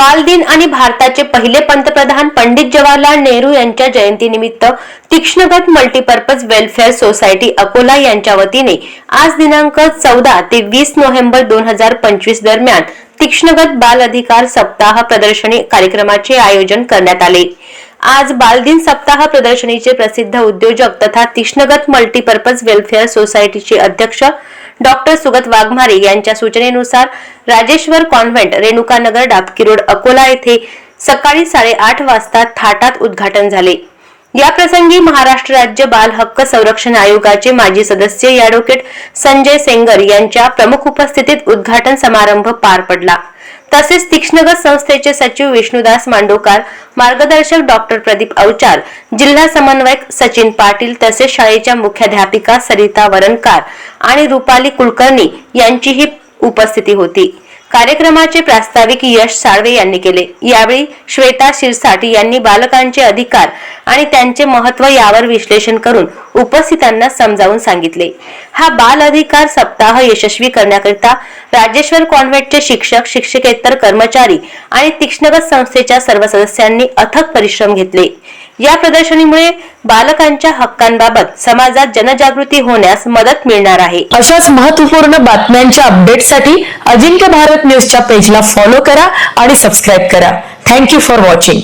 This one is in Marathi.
बालदिन आणि भारताचे पहिले पंतप्रधान पंडित जवाहरलाल नेहरू यांच्या जयंतीनिमित्त Tikshnagat multipurpose welfare society Akola यांच्या वतीने आज दिनांक चौदा ते वीस नोव्हेंबर दोन हजार पंचवीस दरम्यान तीक्ष्णगत बाल अधिकार सप्ताह प्रदर्शनी कार्यक्रमाचे आयोजन करण्यात आले. आज बालदिन सप्ताह प्रदर्शनीचे प्रसिद्ध उद्योजक तथा तिष्णगत मल्टीपर्पज वेलफेअर सोसायटीचे अध्यक्ष डॉक्टर सुगत वाघमारे यांच्या सूचनेनुसार राजेश्वर कॉन्व्हेंट रेणुकानगर डाबकी रोड अकोला येथे सकाळी साडेआठ वाजता थाटात उद्घाटन झाले. या प्रसंगी महाराष्ट्र राज्य बाल हक्क संरक्षण आयोगाचे माजी सदस्य ॲडव्होकेट संजय सेंगर यांच्या प्रमुख उपस्थितीत उद्घाटन समारंभ पार पडला. तसेच तीक्ष्णगत संस्थेचे सचिव विष्णुदास मांडोकार मार्गदर्शक डॉक्टर प्रदीप अवचार जिल्हा समन्वयक सचिन पाटील तसेच शाळेच्या मुख्याध्यापिका सरिता वरणकार आणि रुपाली कुलकर्णी यांचीही उपस्थिती होती. कार्यक्रमाचे प्रास्ताविक यश साळवे यांनी केले. यावेळी श्वेता शिरसाट यांनी बालकांचे अधिकार आणि त्यांचे महत्त्व यावर विश्लेषण करून उपस्थितांना समजावून सांगितले. हा बाल अधिकार सप्ताह यशस्वी करण्याकरिता राजेश्वर कॉन्व्हेंटचे शिक्षक शिक्षकेतर कर्मचारी आणि तीक्ष्णगत संस्थेच्या सर्व सदस्यांनी अथक परिश्रम घेतले. या प्रदर्शनीमुळे बालकांच्या हक्कांबाबत समाजात जनजागृती होण्यास मदत मिळणार आहे. अशाच महत्त्वपूर्ण बातम्यांच्या अपडेटसाठी अजिंक्य भारत न्यूजच्या पेजला फॉलो करा आणि सबस्क्राईब करा. Thank you for watching.